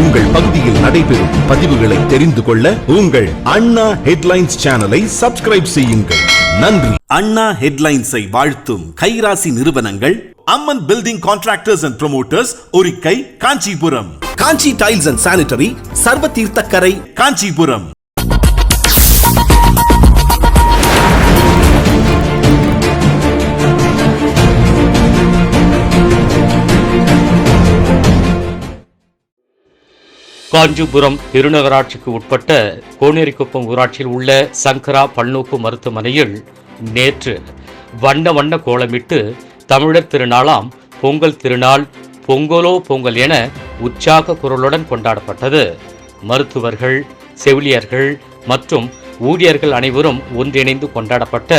உங்கள் பகுதியில் நடைபெறும் பதிவுகளை தெரிந்து கொள்ள உங்கள் அண்ணா ஹெட்லைன்ஸ் சேனலை சப்ஸ்கிரைப் செய்யுங்கள். நன்றி. அண்ணா ஹெட்லைன்ஸை வாழ்த்தும் கைராசி நிறுவனங்கள் Amman building contractors and promoters Orikkai Kanchipuram. Kanchi tiles and sanitary Sarva Theerthakarai Kanchipuram. Kanchipuram பெருநகராட்சிக்கு உட்பட்ட கோனேரிக்குப்பம் ஊராட்சியில் உள்ள சங்கரா பல்நோக்கு மருத்துவமனையில் நேற்று வண்ண வண்ண கோலமிட்டு தமிழர் திருநாளாம் பொங்கல் திருநாள் பொங்கலோ பொங்கல் என உற்சாக குரலுடன் கொண்டாடப்பட்டது. மருத்துவர்கள் செவிலியர்கள் மற்றும் ஊழியர்கள் அனைவரும் ஒன்றிணைந்து கொண்டாடப்பட்ட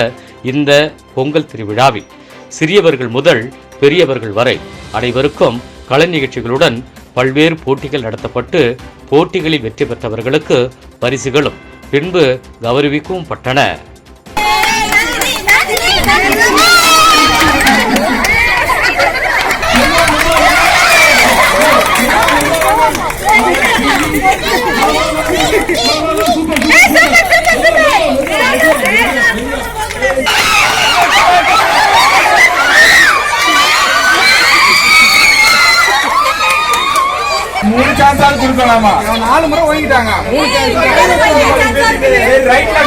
இந்த பொங்கல் திருவிழாவில் சிறியவர்கள் முதல் பெரியவர்கள் வரை அனைவருக்கும் கலை நிகழ்ச்சிகளுடன் பல்வேறு போட்டிகள் நடத்தப்பட்டு போட்டிகளில் வெற்றி பெற்றவர்களுக்கு பரிசுகளும் பின்பு கௌரவிக்கவும் பட்டன. மூணு சான்ஸாவது கொடுக்கலாமா நாலு முறை ஒதுக்கிட்டாங்க மூணு சான்ஸ் ரைட்ல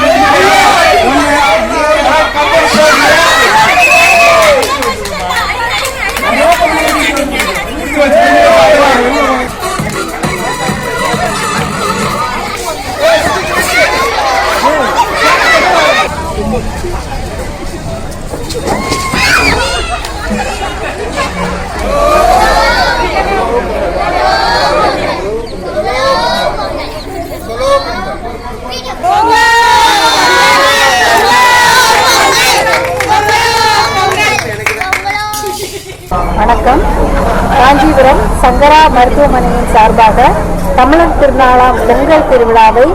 வணக்கம். காஞ்சிபுரம் சங்கரா மருத்துவமனையின் சார்பாக தமிழர் திருநாளாம் பொங்கல் திருவிழாவை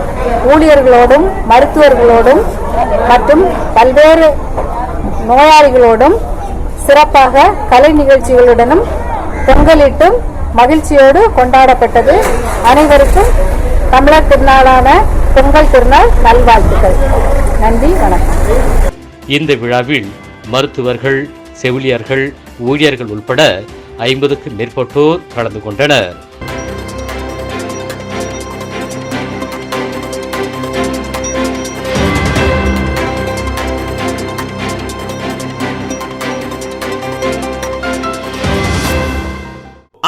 ஊழியர்களோடும் மருத்துவர்களோடும் மற்றும் பல்வேறு நோயாளிகளோடும் சிறப்பாக கலை நிகழ்ச்சிகளுடனும் பொங்கலிட்டும் மகிழ்ச்சியோடு கொண்டாடப்பட்டது. அனைவருக்கும் தமிழர் திருநாளான பொங்கல் திருநாள் நல்வாழ்த்துக்கள். நன்றி வணக்கம். இந்த விழாவில் மருத்துவர்கள் செவிலியர்கள் ஊழியர்கள் உட்பட ஐம்பதுக்கும் மேற்பட்டோர் கலந்து கொண்டனர்.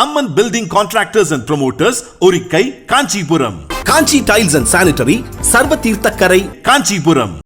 Amman building contractors and promoters Orikkai Kanchipuram. Kanchi tiles and sanitary Sarva Theerthakarai Kanchipuram.